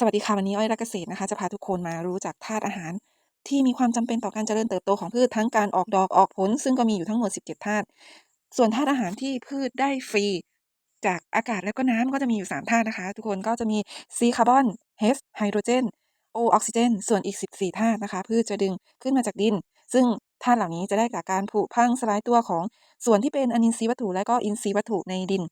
สวัสดีค่ะวันนี้อ้อยรักเกษตรนะคะ จะพาทุกคนมารู้จักธาตุอาหาร ที่มีความจำเป็นต่อการเจริญเติบโตของพืชทั้งการออกดอกออกผล ซึ่งก็มีอยู่ทั้งหมด 17ธาตุส่วนธาตุอาหารที่พืชได้ฟรี จากอากาศแล้วก็น้ำก็จะมีอยู่3ธาตุนะคะ ทุกคนก็จะมี C คาร์บอน H ไฮโดรเจน O ออกซิเจน ส่วนอีก 14ธาตุนะคะพืชจะดึงขึ้นมาจากดิน ซึ่งธาตุเหล่านี้จะได้จากการผุพังสลายตัวของส่วนที่เป็นอนินทรีย์วัตถุและก็อินทรีย์วัตถุในดิน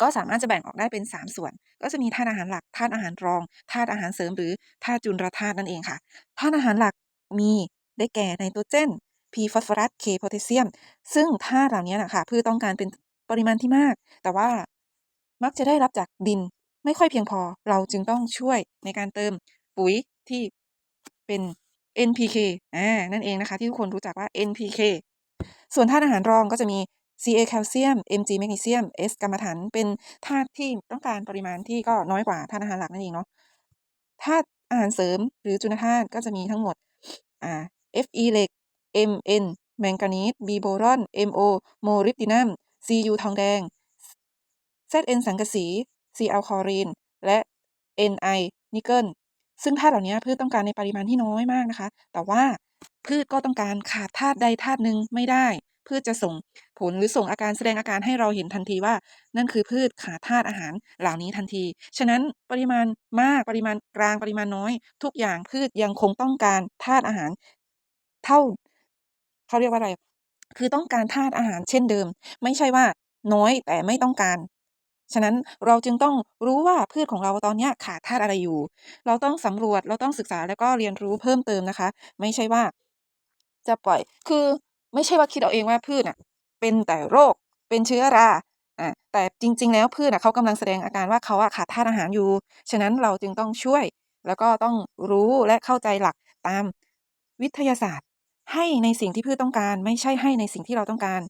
ก็สามารถจะแบ่งออกได้เป็น 3 ส่วน ก็จะมีธาตุอาหารหลักธาตุอาหารรองธาตุอาหารเสริม หรือธาตุจุลธาตุนั่นเองค่ะธาตุอาหารหลักมีได้แก่ไนโตรเจน P ฟอสฟอรัส K โพแทสเซียม ซึ่งธาตุเหล่านี้นะคะพืชต้องการเป็นปริมาณที่มาก แต่ว่ามักจะได้รับจากดินไม่ค่อยเพียงพอ เราจึงต้องช่วยในการเติมปุ๋ยที่เป็น NPK อานั่นเองนะคะ ที่ทุกคนรู้จักว่า NPK ส่วนธาตุอาหารรองก็จะมี Ca แคลเซียม Mg แมกนีเซียม S กรรมะถันเป็นธาตุที่ต้องการปริมาณที่ก็น้อยกว่าธาตุอาหารหลักนั่นเองเนาะธาตุอาหารเสริมหรือจุลธาตุก็จะมีทั้งหมดอ่า Fe เหล็ก Mn แมงกานีส B โบรอน Mo โมลิบดินัม Cu ทองแดง Zn สังกะสี Cl คลอรีนและ Ni นิกเกิล ซึ่งธาตุเหล่านี้พืชต้องการในปริมาณที่น้อยมากนะคะ แต่ว่าพืชก็ต้องการขาดธาตุใดธาตุหนึ่งไม่ได้ พืชจะส่งผลหรือส่งอาการแสดงอาการให้เราเห็นทันทีว่า นั่นคือพืชขาดธาตุอาหารเหล่านี้ทันที ฉะนั้นปริมาณมากปริมาณกลางปริมาณน้อย ทุกอย่างพืชยังคงต้องการธาตุอาหารเท่าเขาเรียกว่าอะไร คือต้องการธาตุอาหารเช่นเดิม ไม่ใช่ว่าน้อยแต่ไม่ต้องการ ฉะนั้นเราจึงต้องรู้ว่าพืชของเราตอนนี้ขาดธาตุอะไรอยู่ เราต้องสำรวจเราต้องศึกษาแล้วก็เรียนรู้เพิ่มเติมนะคะ ไม่ใช่ว่า จะปล่อยคือไม่ใช่ว่าคิดเอาเองว่าพืชน่ะ เป็นแต่โรคเป็นเชื้อราอาแต่จริง ๆ แล้วพืชอะเขากำลังแสดงอาการว่าเขาอะขาดธาตุอาหารอยู่ ฉะนั้นเราจึงต้องช่วย แล้วก็ต้องรู้และเข้าใจหลักตามวิทยาศาสตร์ ให้ในสิ่งที่พืชต้องการ ไม่ใช่ให้ในสิ่งที่เราต้องการ